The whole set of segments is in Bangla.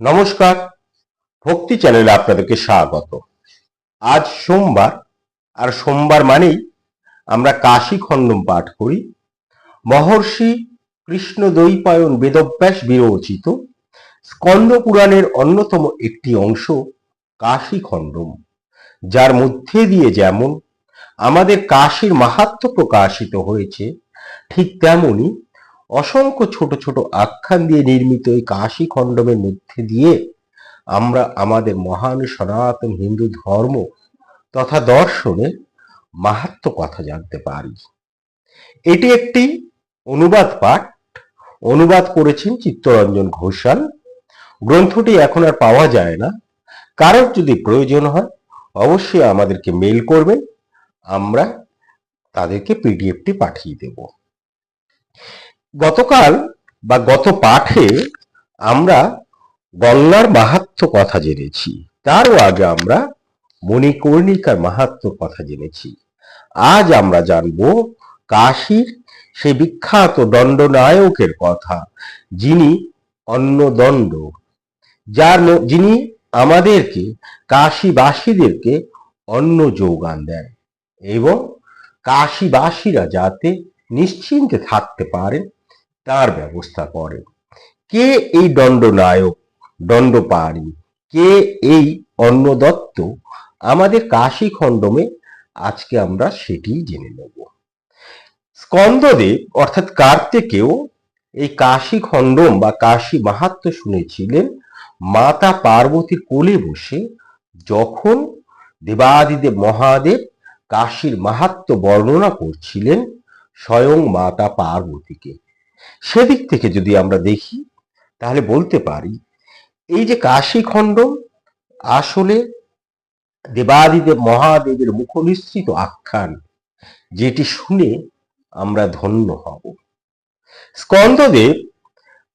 নমস্কার, ভক্তি চ্যানেলে আপনাদেরকে স্বাগত। আজ সোমবার, আর সোমবার মানেই আমরা কাশী খণ্ডম পাঠ করি। মহর্ষি কৃষ্ণ দৈপায়ন বেদব্যাস বিরোচিত স্কন্দ পুরাণের অন্যতম একটি অংশ, কাশী খণ্ডম। যার মধ্যে দিয়ে যেমন আমাদের কাশীর মাহাত্ম্য প্রকাশিত হয়েছে, ঠিক তেমনি অসংখ্য ছোট ছোট আখ্যান দিয়ে নির্মিত এই কাশী খণ্ডমের মধ্যে দিয়ে আমরা আমাদের মহান সনাতন হিন্দু ধর্ম তথা দর্শনের মাহাত্ম কথা জানতে পারি। এটি একটি অনুবাদ পাঠ, অনুবাদ করেছেন চিত্তরঞ্জন ঘোষাল। গ্রন্থটি এখন আর পাওয়া যায় না। কারোর যদি প্রয়োজন হয়, অবশ্যই আমাদেরকে মেল করবেন। আমরা তাদেরকে পিডিএফটি পাঠিয়ে দেব। গতকাল বা গত পাঠে আমরা গঙ্গার মাহাত্ম কথা জেনেছি। তারও আগে আমরা মণিকর্ণিকার মাহাত্ম কথা জেনেছি। আজ আমরা জানব কাশীর সে বিখ্যাত দণ্ডনায়কের কথা, যিনি অন্নদণ্ড, যার যিনি আমাদেরকে, কাশীবাসীদেরকে অন্ন যোগান দেন এবং কাশীবাসীরা যাতে নিশ্চিন্তে থাকতে পারেন তার ব্যবস্থা করেন কে এই দণ্ডনায়ক দণ্ডপাণি কে এই অন্নদত্ত? আমাদের কাশী খণ্ডমে আজকে আমরা সেটি জেনে নেব। স্কন্দদেব অর্থাৎ কার্তিকেও এই কাশী খণ্ডম বা কাশী মাহাত্ম শুনেছিলেন, মাতা পার্বতীর কোলে বসে যখন দেবাদিদেব মহাদেব কাশীর মাহাত্ম বর্ণনা করছিলেন স্বয়ং মাতা পার্বতীকে। সেদিক থেকে যদি আমরা দেখি, তাহলে বলতে পারি, এই যে কাশী খণ্ডম আসলে দেবাদিদেব, মহাদেবের মুখনিসৃত আখ্যান, যেটি শুনে আমরা ধন্য হব। স্কন্দদেব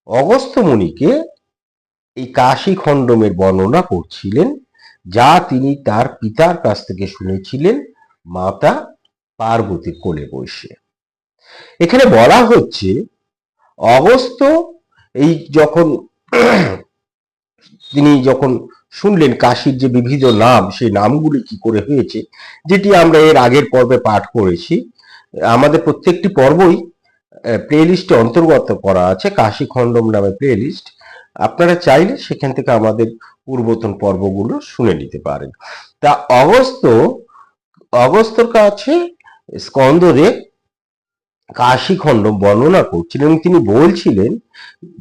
অগস্ত্য মুনিকে এই কাশী খণ্ডমের বর্ণনা করছিলেন, যা তিনি তার পিতার কাছ থেকে শুনেছিলেন মাতা পার্বতীর কোলে বসে। এখানে বলা হচ্ছে অগস্ত্য এই যখন তিনি যখন শুনলেন কাশীর যে বিবিধ নাম, সেই নামগুলি কি করে হয়েছে, যেটি আমরা এর আগের পর্বে পাঠ করেছি, আমাদের প্রত্যেকটি পর্বই প্লেলিস্টে অন্তর্গত করা আছে, কাশী খণ্ডম নামে প্লেলিস্ট আপনারা চাইলে সেখান থেকে আমাদের পূর্বতন পর্বগুলো শুনে নিতে পারেন। তা অগস্ত অগস্ত্যর কাছে স্কন্দদেব কাশী খণ্ডম বর্ণনা করছিলেন তিনি বলছিলেন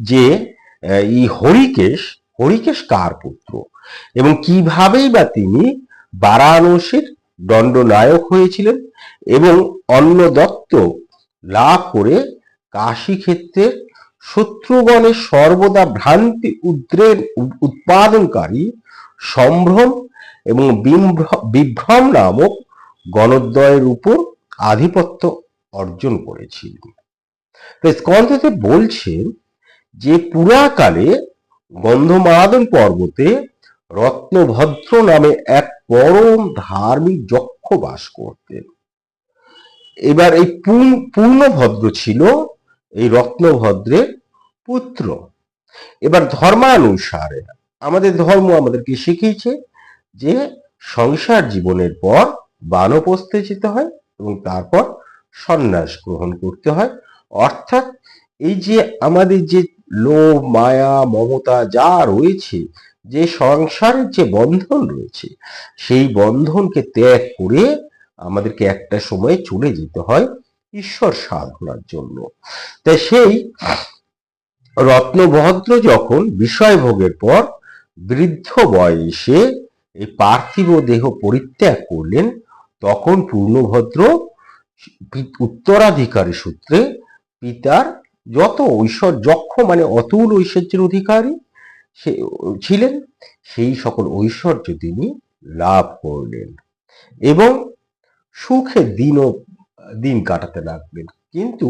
যে এই হরিকেশ হরিকেশ কার পুত্র? এবং কিভাবেই বা তিনি বারাণসীর দণ্ডনায়ক হয়েছিলেন এবং অন্নদত্ত লাভ করে কাশী ক্ষেত্রের শত্রুগণের সর্বদা ভ্রান্তি উদ্রের উৎপাদনকারী সম্ভ্রম এবং বিভ্রম নামক গণদ্বয়ের উপর আধিপত্য অর্জন করেছিলেন। তো স্কন্ধদেব বলছেন যে পুরাকালে গন্ধমাদন পর্বতে রত্নভদ্র নামে এক পরম ধার্মিক যক্ষ বাস করতেন। এবার এই পূর্ণ- পূর্ণভদ্র ছিল এই রত্নভদ্রের পুত্র। এবার ধর্মানুসারে, আমাদের ধর্ম আমাদেরকে শিখিয়েছে যে সংসার জীবনের পর বানপ্রস্থে যেতে হয় এবং তারপর সন্ন্যাস গ্রহণ করতে হয়। অর্থাৎ এই যে আমাদের যে লোভ, মায়া, মমতা যা রয়েছে, যে সংসারের যে বন্ধন রয়েছে, সেই বন্ধনকে ত্যাগ করে আমাদেরকে একটা সময় চলে যেতে হয় ঈশ্বর সাধনার জন্য। তাই সেই রত্নভদ্র যখন বিষয় ভোগের পর বৃদ্ধ বয়সে এই পার্থিব দেহ পরিত্যাগ করলেন, তখন পূর্ণভদ্র উত্তরাধিকারী সূত্রে পিতার যত ঐশ্বর যক্ষ মানে অতুল ঐশ্বর্যের অধিকারী সে ছিলেন, সেই সকল ঐশ্বর্য তিনি লাভ করলেন এবং সুখে দিন দিন কাটাতে লাগলেন। কিন্তু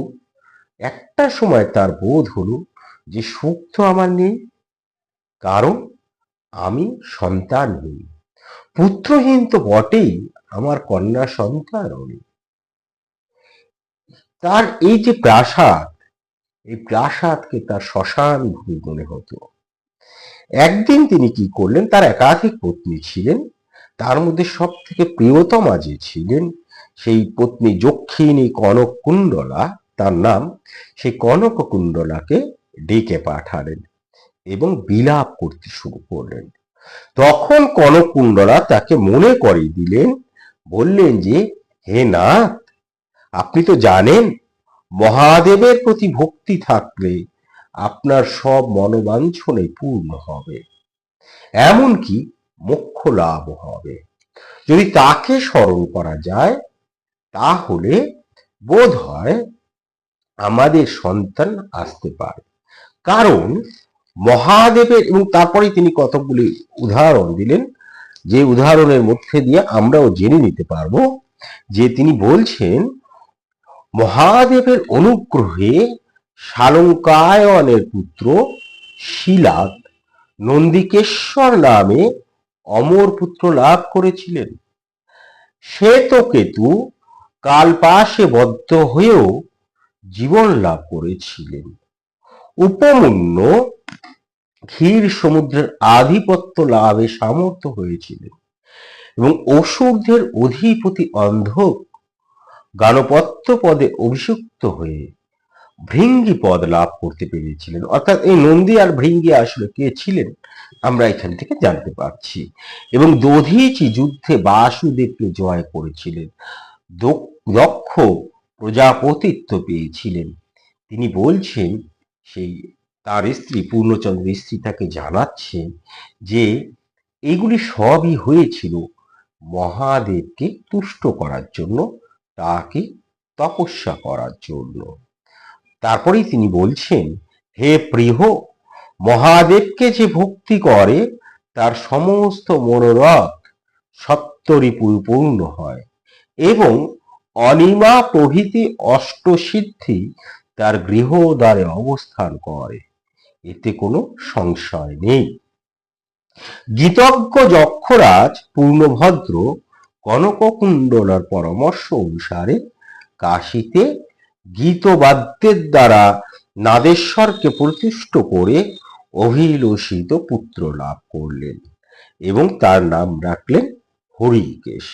একটা সময় তার বোধ হলো যে সুখ তো আমার নেই, কারণ আমি সন্তানহীন পুত্রহীন তো বটেই, আমার কন্যা সন্তানও নেই। তার এই যে প্রাসাদ, এই প্রাসাদকে তার শ্মশান ভূমি মনে হতো। একদিন তিনি কি করলেন, তার একাধিক পত্নী ছিলেন। তার মধ্যে সব থেকে প্রিয়তমা যে ছিলেন, সেই পত্নী যক্ষিণী কনক কুণ্ডলা তার নাম, সেই কনক কুণ্ডলাকে ডেকে পাঠালেন এবং বিলাপ করতে শুরু করলেন। তখন কনক কুণ্ডলা তাকে মনে করিয়ে দিলেন, বললেন যে, হে নাথ আপনি তো জানেন, মহাদেবের প্রতি ভক্তি থাকলে আপনার সব মনোবাঞ্ছনে পূর্ণ হবে। এমনকি মোক্ষ লাভ হবে। যদি তাকে স্মরণ করা যায়, তাহলে বোধ হয় আমাদের সন্তান আসতে পারে। কারণ মহাদেবের, এবং তারপরে তিনি কতগুলি উদাহরণ দিলেন, যে উদাহরণের মধ্যে দিয়ে আমরাও জেনে নিতে পারব যে তিনি বলছেন মহাদেবের অনুগ্রহে শালঙ্কায়নের পুত্র শিলাদ নন্দিকেশ্বর নামে অমর পুত্র লাভ করেছিলেন। শ্বেতকেতু কালপাশে বদ্ধ হয়েও জীবন লাভ করেছিলেন। উপমন্য ক্ষীর সমুদ্রের আধিপত্য লাভে সামর্থ্য হয়েছিলেন এবং অসুরদের অধিপতি অন্ধক গানপত্য পদে অভিষিক্ত হয়ে ভৃঙ্গি পদ লাভ করতে পেরেছিলেন। অর্থাৎ এই নন্দী আর ভৃঙ্গি আসলে কে ছিলেন, আমরা এখান থেকে জানতে পারছি। এবং দধীচি যুদ্ধে বাসুদেবকে জয় করেছিলেন। দক্ষ- প্রজাপতিত্ব পেয়েছিলেন। তিনি বলছেন, সেই তার স্ত্রী, পূর্ণচন্দ্র স্ত্রী তাকে জানাচ্ছেন যে, এগুলি সবই হয়েছিল মহাদেবকে তুষ্ট করার জন্য তাকে তপস্যা করার জন্য। তারপরেই তিনি বলছেন, হে প্রিয়, মহাদেবকে যে ভক্তি করে, তার সমস্ত মনোরথ সত্তরই পরিপূর্ণ হয় এবং অনিমা প্রভৃতি অষ্টসিদ্ধি তার গৃহদ্বারে অবস্থান করে। এতে কোনো সংশয় নেই। গীতজ্ঞ যক্ষরাজ পূর্ণভদ্র কনককুণ্ডলার পরামর্শ অনুসারে কাশীতে গীতবাদ্যের দ্বারা নাদেশ্বরকে প্রতিষ্ঠ করে অভিলষিত পুত্র লাভ করলেন এবং তার নাম রাখলেন হরিকেশ।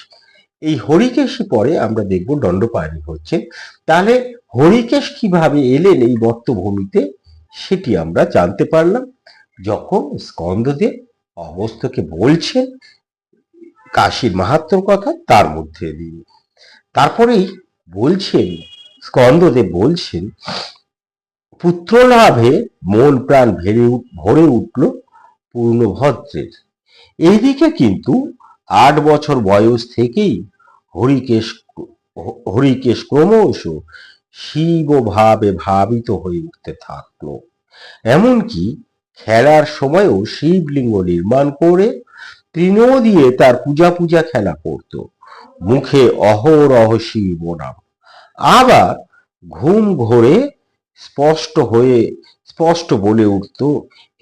এই হরিকেশই পরে আমরা দেখব দণ্ডপায়নী হচ্ছে। তাহলে হরিকেশ কীভাবে এলেন এই বর্তভূমিতে সেটি আমরা জানতে পারলাম। যখন স্কন্দদেব অবস্থকে বলছেন কাশীর মাহাত্ম্যর কথা তার মধ্যে দিয়ে তারপরেই বলছেন, স্কন্দদেব বলছেন পুত্র লাভে মন প্রাণ ভেরে ভরে উঠল পূর্ণভদ্রের। এইদিকে কিন্তু আট বছর বয়স থেকেই হরিকেশ হরিকেশ ক্রমশ শিব ভাবে ভাবিত হয়ে উঠতে থাকল। এমনকি খেলার সময়ও শিবলিঙ্গ নির্মাণ করে তৃণ দিয়ে তার পূজা পূজা খেলা করত। মুখে অহরহ শিব আবার ঘুম ঘোরে স্পষ্ট হয়ে, স্পষ্ট বলে উঠত,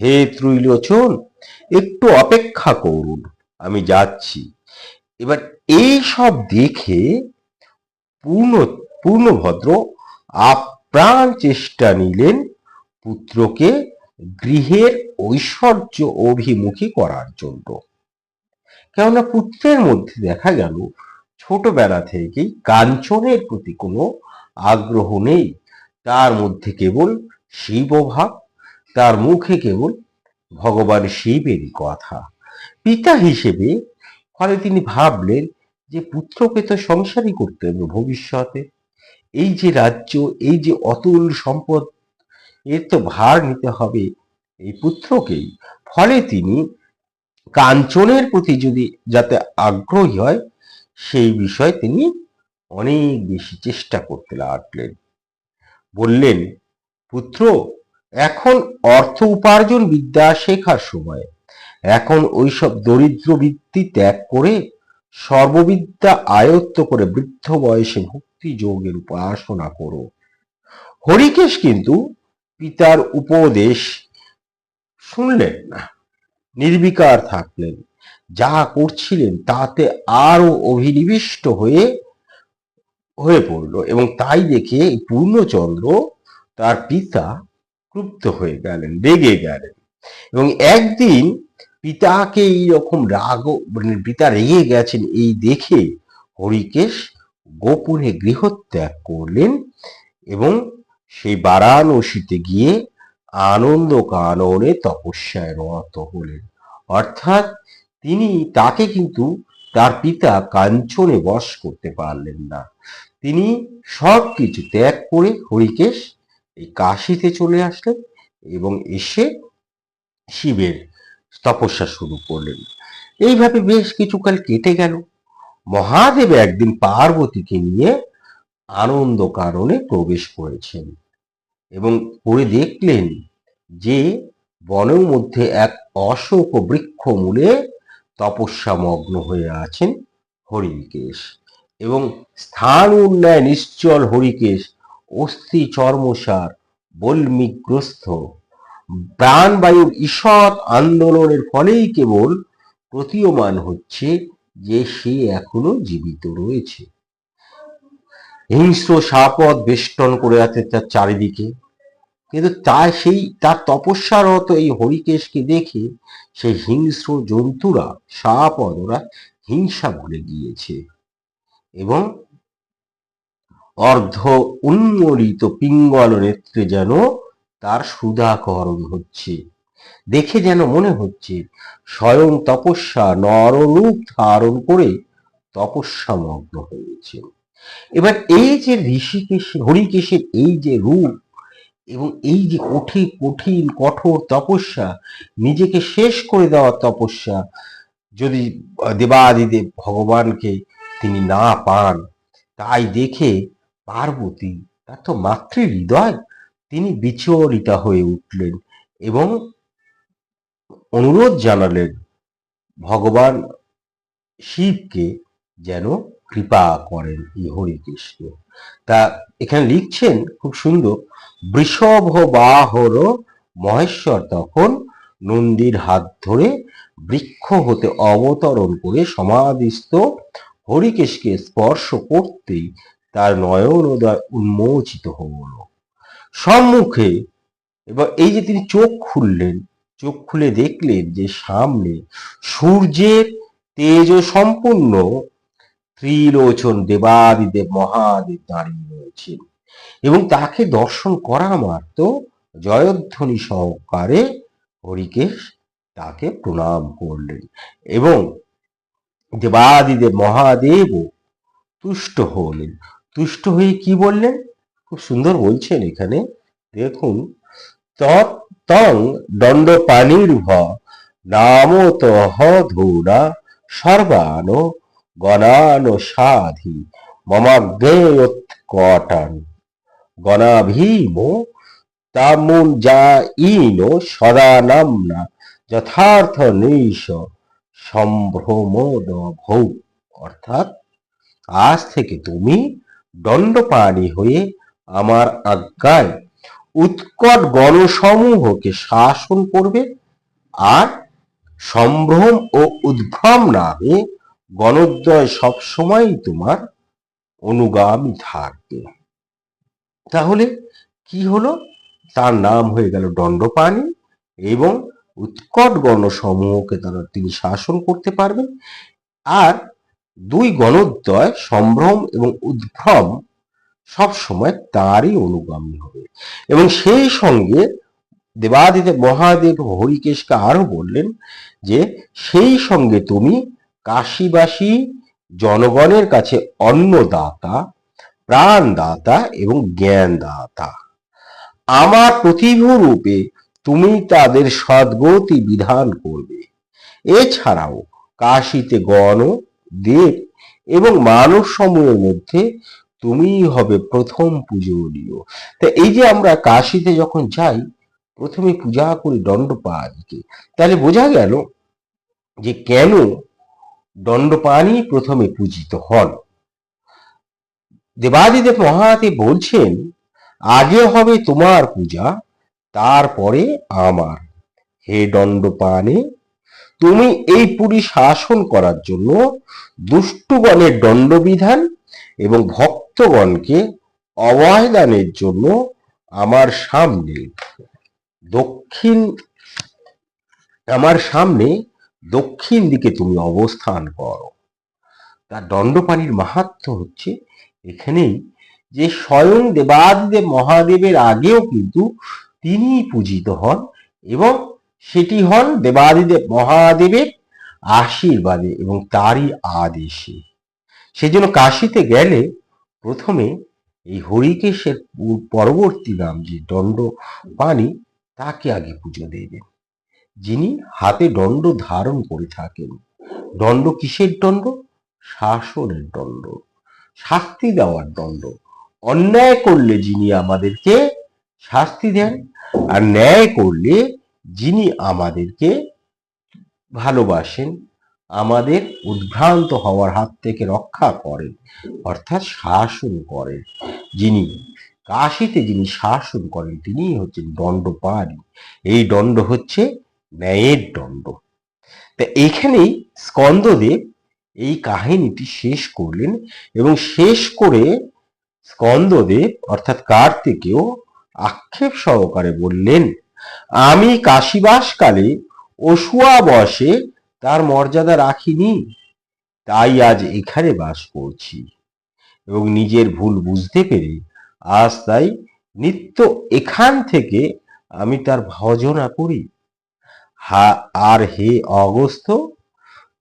হে ত্রৈলোচন, একটু অপেক্ষা করুন, আমি যাচ্ছি। এবার এই সব দেখে পূর্ণ, পূর্ণভদ্র আপ্রাণ চেষ্টা নিলেন পুত্রকে গৃহের ঐশ্বর্য অভিমুখী করার জন্য। কেননা পুত্রের মধ্যে দেখা গেল, ছোটবেলা থেকেই কাঞ্চনের প্রতি কোনো আগ্রহ নেই। তার মধ্যে কেবল শিবভাব তার মুখে কেবল ভগবান শিবেরই কথা। পিতা হিসেবে ফলে তিনি ভাবলেন যে পুত্রকে তো সংসারই করতে হবে ভবিষ্যতে। এই যে রাজ্য, এই যে অতুল সম্পদ, এর তো ভার নিতে হবে এই পুত্রকেই। ফলে তিনি কাঞ্চনের প্রতি যদি যাতে আগ্রহী হয়, সেই বিষয়ে তিনি অনেক বেশি চেষ্টা করতে লাগলেন। বললেন, পুত্র, এখন অর্থ উপার্জন বিদ্যা শেখার সময়। এখন ওইসব দরিদ্র বৃত্তি ত্যাগ করে সর্ববিদ্যা আয়ত্ত করে বৃদ্ধ বয়সে ভক্তি যোগের উপাসনা করো। হরিকেশ কিন্তু পিতার উপদেশ শুনলেন না। নির্বিকার থাকলেন। যা করছিলেন তাতে আরও অভিনিবিষ্ট হয়ে হয়ে পড়ল এবং তাই দেখে পূর্ণচন্দ্র তার পিতা ক্রুপ্ত হয়ে গেলেন, রেগে গেলেন এবং একদিন পিতাকে এই রকম রাগ মানে পিতা রেগে গেছেন এই দেখে হরিকেশ গোপনে গৃহত্যাগ করলেন এবং সেই বারাণসীতে গিয়ে আনন্দ কাননে তপস্যায় রত হলেন। অর্থাৎ তিনি তাকে কিন্তু তার পিতা কাঞ্চনে বশ করতে পারলেন না। তিনি সব কিছু ত্যাগ করে হরিকেশ এই কাশিতে চলে আসলেন এবং এসে শিবের তপস্যা শুরু করলেন। এইভাবে বেশ কিছুকাল কেটে গেল। মহাদেব একদিন পার্বতীকে নিয়ে আনন্দ কারণে প্রবেশ করেছেন। এবং করে দেখলেন যে বনের মধ্যে এক অশোক বৃক্ষ মূলে তপস্যা মগ্ন হয়ে আছেন হরিকেশ এবং স্থান উন্নয় নিশ্চল হরিকেশ, অস্থি চর্মসার, বল্মিগ্রস্ত। প্রাণবায়ুর ঈষৎ আন্দোলনের ফলেই কেবল প্রতীয়মান হচ্ছে যে সে এখনও জীবিত রয়েছে। হিংস্র সাপদ বেষ্টন করে আছে তার চারিদিকে। কিন্তু তাই সেই, তার তপস্যারত এই হরিকেশকে দেখে সেই হিংস্র জন্তুরা, সাপদ, ওরা হিংসা ভুলে গিয়েছে এবং অর্ধ উন্মোলিত পিঙ্গল নেত্রে যেন তার সুধাকরণ হচ্ছে। দেখে যেন মনে হচ্ছে স্বয়ং তপস্যা নররূপ ধারণ করে তপস্যা মগ্ন হয়েছে। এবার এই যে ঋষিকেশ, হরিকেশের এই যে রূপ এবং এই যে কঠিন কঠিন, কঠোর তপস্যা, নিজেকে শেষ করে দেওয়া তপস্যা, যদি দেবাদিদেব ভগবানকে তিনি না পান, তাই দেখে পার্বতী, তার তো মাতৃ হৃদয় তিনি বিচলিতা হয়ে উঠলেন এবং অনুরোধ জানালেন, ভগবান শিবকে যেন কৃপা করেন এই হরিকৃষ্ণ। তা এখানে লিখছেন খুব সুন্দর, বৃষভ বাহর মহেশ্বর তখন নন্দীর হাত ধরে বৃক্ষ হতে অবতরণ করে সমাধিস্থ হরিকেশকে স্পর্শ করতেই তার নয়নোদয় উন্মোচিত হল। সম্মুখে এবার এই যে তিনি চোখ খুললেন, চোখ খুলে দেখলেন যে সামনে সূর্যের তেজ সম্পূর্ণ ত্রিলোচন দেবাদিদেব মহাদেব দাঁড়িয়ে রয়েছেন। এবং তাকে দর্শন করা মাত্র জয়ধ্বনি সহকারে হরিকেশ তাকে প্রণাম করলেন এবং দেবাদিদেব মহাদেব তুষ্ট হলেন। তুষ্ট হয়ে কি বললেন? খুব সুন্দর বলছেন এখানে। দেখুন তং দণ্ড পানির ভ নাম তহ ধূরা সর্বান গণান সাধি মমাগ্নেয়োৎকটান। গণাভীম তামুন যা ইন সদা নামনা যথার্থ নৈশ সম্ভ্রমদ ভৌ অর্থাৎ, আজ থেকে তুমি দণ্ডপাণি হয়ে আমার আজ্ঞায় উৎকট গণসমূহকে শাসন করবে আর সম্ভ্রম ও উদ্ভ্রম নামে গণদ্বয় সবসময় তোমার অনুগামী থাকবে। তাহলে কি হলো? তার নাম হয়ে গেল দণ্ডপাণি এবং উৎকট গণসমূহকে তারা তিনি শাসন করতে পারবেন আর দুই গণদ্বয় সম্ভ্রম এবং উদ্ভ্রম সব সময় তারই অনুগামী হবে। এবং সেই সঙ্গে দেবাদিদেব মহাদেব হরিকেশকে আরও বললেন যে, সেই সঙ্গে তুমি কাশীবাসী জনগণের কাছে অন্নদাতা, প্রাণদাতা এবং জ্ঞানদাতা। আমার প্রতিভু রূপে তুমি তাদের সদ্গতি বিধান করবে। এছাড়াও কাশীতে গণ, দেব এবং মানব সমূহের মধ্যে তুমি হবে প্রথম পূজনীয়। তা এই যে আমরা কাশীতে যখন যাই, প্রথমে পূজা করি দণ্ডপাণিকে তাহলে বোঝা গেল যে কেন দণ্ডপাণি প্রথমে পূজিত হন। দেবাদিদেব মহাদেব বলছেন, আগে হবে তোমার পূজা, তারপরে আমার। হে দণ্ডপাণে, তুমি এই পুরী শাসন করার জন্য দুষ্টগণের দণ্ডবিধান এবং ভক্তগণকে অবয়দানের জন্য আমার সামনে, দক্ষিণ, আমার সামনে দক্ষিণ দিকে তুমি অবস্থান করো। তার দণ্ডপানির মাহাত্ম হচ্ছে এখানেই যে স্বয়ং দেবাদিদেব মহাদেবের আগেও কিন্তু তিনি পূজিত হন এবং সেটি হন দেবাদিদেব মহাদেবের আশীর্বাদে এবং তারই আদেশে। সেজন্য কাশিতে গেলে প্রথমে এই হরিকেশের পরবর্তী নাম যে দণ্ড পানি তাকে আগে পুজো দেবেন যিনি হাতে দণ্ড ধারণ করে থাকেন। দণ্ড কিসের দণ্ড? শাসনের দণ্ড। শাস্তি দেওয়ার দণ্ড। অন্যায় করলে যিনি আমাদেরকে শাস্তি দেন, আর ন্যায় করলে যিনি আমাদেরকে ভালোবাসেন, আমাদের উদ্ভ্রান্ত হওয়ার হাত থেকে রক্ষা করেন, অর্থাৎ শাসন করেন। যিনি কাশিতে যিনি শাসন করেন, তিনিই হচ্ছেন দণ্ডপাণি। এই দণ্ড হচ্ছে ন্যায়ের দণ্ড। তা এখানেই স্কন্দদেব এই কাহিনীটি শেষ করলেন এবং শেষ করে স্কন্দদেব অর্থাৎ কার্তিকেও আক্ষেপ সহকারে বললেন, আমি কাশীবাসকালে অসুয়া বসে তার মর্যাদা রাখিনি, তাই আজ এখানে বাস করছি। এবং নিজের ভুল বুঝতে পেরে আজ তাই নিত্য এখান থেকে আমি তার ভজনা করি। হা, আর হে অগস্ত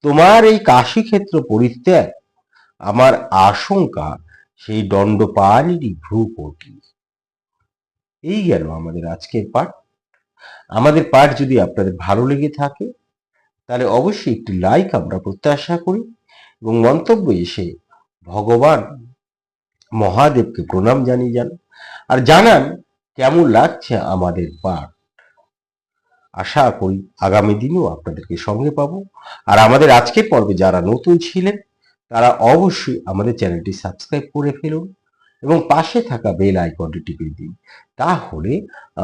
তোমার এই কাশীক্ষেত্র পরিত্যাগ। আমার আশঙ্কা, সেই দণ্ডপাণিরই ভ্রুকটি এই গেল আমাদের আজকের পাঠ। আমাদের পাঠ যদি আপনাদের ভালো লেগে থাকে, তাহলে অবশ্যই একটি লাইক আমরা প্রত্যাশা করি এবং মন্তব্য এসে ভগবান মহাদেবকে প্রণাম জানিয়ে যান। আর জানান, কেমন লাগছে আমাদের পাঠ? আশা করি আগামী দিনেও আপনাদেরকে সঙ্গে পাবো। আর আমাদের আজকের পর্বে যারা নতুন ছিলেন, তারা অবশ্যই আমাদের চ্যানেলটি সাবস্ক্রাইব করে ফেলুন এবং পাশে থাকা বেল আইকনটি টিপে দিন। তাহলে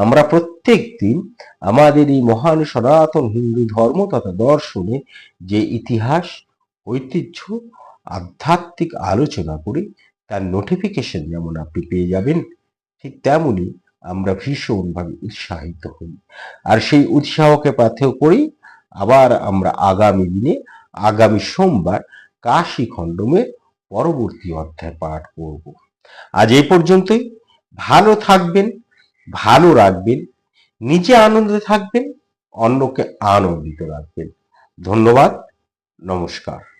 আমরা প্রত্যেক দিন আমাদের এই মহান সনাতন হিন্দু ধর্ম তথা দর্শনে যে ইতিহাস, ঐতিহ্য, আধ্যাত্মিক আলোচনা করি, তার নোটিফিকেশন যেমন আপনি পেয়ে যাবেন, ঠিক তেমনই আমরা ভীষণভাবে উৎসাহিত হই। আর সেই উৎসাহকে পাথেয় করি আবার আমরা আগামী দিনে, আগামী সোমবার কাশী খণ্ডমের পরবর্তী অধ্যায় পাঠ করব। আজ এই পর্যন্তই। ভালো থাকবেন, ভালো রাখবেন, নিজে আনন্দে থাকবেন, অন্যকে আনন্দিত রাখবেন। ধন্যবাদ, নমস্কার।